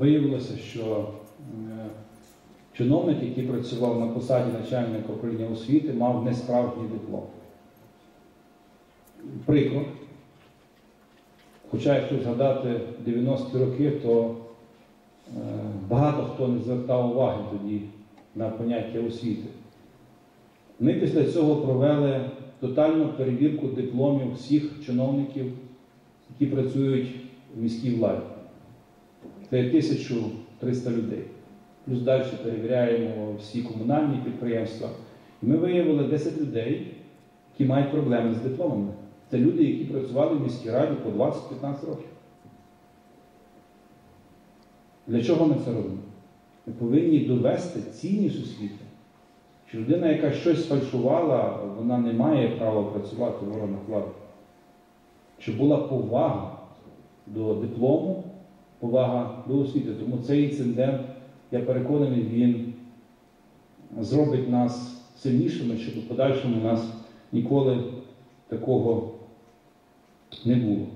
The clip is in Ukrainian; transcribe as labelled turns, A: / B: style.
A: виявилося, що чиновник, який працював на посаді начальника управління освіти, мав несправжній диплом. Прикро. Хоча, якщо згадати 90-ті роки, то е, багато хто не звертав уваги тоді на поняття освіти. Ми після цього провели тотальну перевірку дипломів всіх чиновників, які працюють в міській владі. Це 1300 людей. Плюс далі перевіряємо всі комунальні підприємства. І ми виявили 10 людей, які мають проблеми з дипломами. Це люди, які працювали в міській раді по 20-15 років. Для чого ми це робимо? Ми повинні довести цінність освіти. Що людина, яка щось фальшувала, вона не має права працювати в органах влади. Щоб була повага до диплому, повага до освіти. Тому цей інцидент, я переконаний, він зробить нас сильнішими, щоб у подальшому у нас ніколи такого не було.